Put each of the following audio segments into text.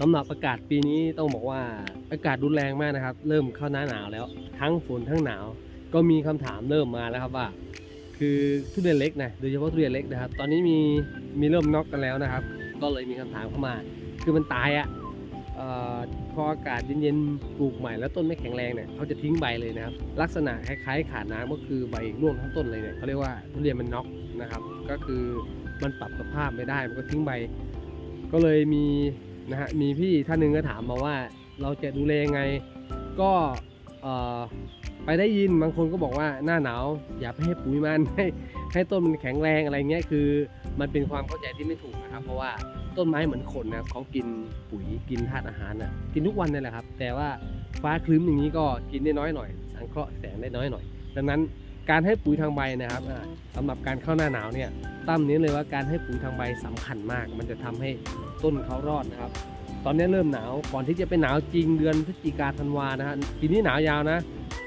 สำหรับอากาศปีนี้ต้องบอกว่าอากาศรุนแรงมากนะครับ เริ่มเข้าหน้าหนาวแล้ว ทั้งฝนทั้งหนาว ก็มีคำถามเริ่มมาแล้วครับว่า คือทุเรียนเล็กนะโดยเฉพาะทุเรียนเล็กนะครับ ตอนนี้มีมีเริ่มน็อกกันแล้วนะครับ ก็เลยมีคำถามเข้ามา คือมันตายอะ่ะพออากาศเย็นๆปลูกใหม่แล้วต้นไม่แข็งแรงเนี่ยเขาจะทิ้งใบเลยนะครับ ลักษณะคล้ายๆขาดน้ำก็คือใบร่วงทั้งต้นเลยเนี่ยเขาเรียกว่าทุเรียนมันน็อกนะครับ ก็คือมันปรับสภาพไม่ได้มันก็ทิ้งใบ ก็เลยมี นะฮะมีพี่ท่านหนึ่งก็ถามมาว่า เราจะดูแลยังไง ก็ไปได้ยินบางคนก็บอกว่าหน้าหนาวอย่าไปให้ปุ๋ยมันให้ให้ต้นมันแข็งแรงอะไรเงี้ยคือ มันเป็นความเข้าใจที่ไม่ถูกนะครับ เพราะว่าต้นไม้เหมือนคนนะเขากินปุ๋ยกินธาตุอาหารนะกินทุกวันนี่แหละครับ แต่ว่าฟ้าคลึ้มอย่างนี้ก็กินได้น้อยหน่อย สังเคราะห์แสงได้น้อยหน่อย ดังนั้น การให้ปุ๋ยทางใบนะครับอ่าสำหรับการเข้าหน้าหนาวเนี่ยตั้มเน้นเลยว่าการให้ปุ๋ยทางใบสำคัญมาก มันจะทำให้ต้นเขารอดนะครับ ตอนนี้เริ่มหนาวก่อนที่จะเป็นหนาวจริงเดือนพฤศจิกาธันวานะฮะปีนี้หนาวยาวนะ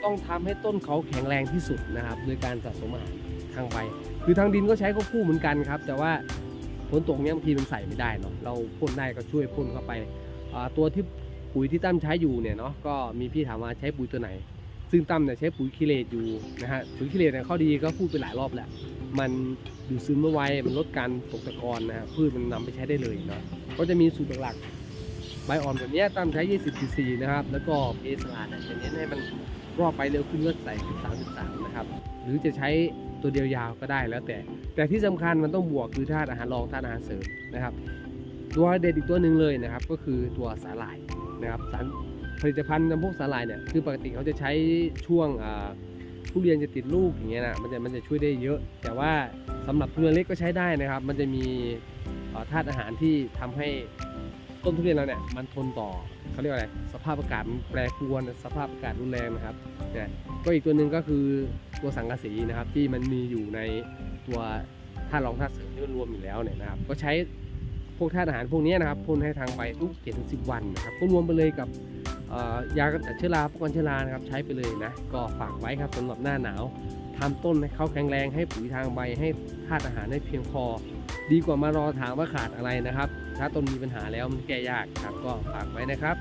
ต้องทำให้ต้นเขาแข็งแรงที่สุดนะครับโดยการสะสมอาหารทางใบ คือทางดินก็ใช้ควบคู่เหมือนกันครับ แต่ว่าฝนตกเนี้ยบางทีมันใส่ไม่ได้เนาะเราพ่นได้ก็ช่วยพ่นเข้าไปตัวที่ปุ๋ยที่ตั้มใช้อยู่เนี่ยเนาะก็มีพี่ถามว่าใช้ปุ๋ยตัวไหน ซึ่งตั้มเนี่ยใช้ปุ๋ยคิเลตอยู่นะฮะปุ๋ยคิเลตเนี่ยข้อดีก็พูดไปหลายรอบแล้วมันดูดซึมไวมันลดการตกตะกอนนะฮะพืชมันนำไปใช้ได้เลยเนาะก็จะมีสูตรหลักๆใบอ่อนแบบเนี้ยตั้มใช้ 20 cc นะครับ แล้วก็เพสลาเนี่ยจะเน้นให้มันรอบไปเร็วขึ้นก็ใส่13 13นะครับหรือจะใช้ตัวเดียวยาวก็ได้แล้วแต่ แต่ที่สำคัญมันต้องบวกคือธาตุอาหารรองธาตุอาหารเสริมนะครับ ตัวเด็ดอีกตัวหนึ่งเลยนะครับ ก็คือตัวสาหร่ายนะครับสาร ผลิตภัณฑ์จำพวกสาหร่ายเนี่ยคือปกติเขาจะใช้ช่วงทุเรียนจะติดลูกอย่างเงี้ยนะมันจะมันจะช่วยได้เยอะ แต่ว่าสำหรับทุเรียนเล็กก็ใช้ได้นะครับ มันจะมีธาตุอาหารที่ทำให้ต้นทุเรียนเราเนี่ยมันทนต่อเขาเรียกว่าอะไรสภาพอากาศแปรปรวนสภาพอากาศรุนแรงนะครับเนี่ยก็อีกตัวหนึ่งก็คือตัวสังกะสีนะครับที่มันมีอยู่ในตัวธาตุรองธาตุเสริมที่มันรวมอยู่แล้วเนี่ยนะครับก็ใช้ พวกธาตุอาหารพวกนี้นะครับพ่นให้ทางใบทุก7ถึง10วันนะครับก็รวมไปเลยกับยากำจัดเชื้อราป้องกันเชื้อรานะครับใช้ไปเลยนะก็ฝากไว้ครับสำหรับหน้าหนาวทำต้นให้เขาแข็งแรงให้ปุ๋ยทางใบให้ธาตุอาหารให้เพียงพอ ดีกว่ามารอถามว่าขาดอะไรนะครับ ถ้าต้นมีปัญหาแล้วมันแก้ยากครับก็ฝากไว้นะครับ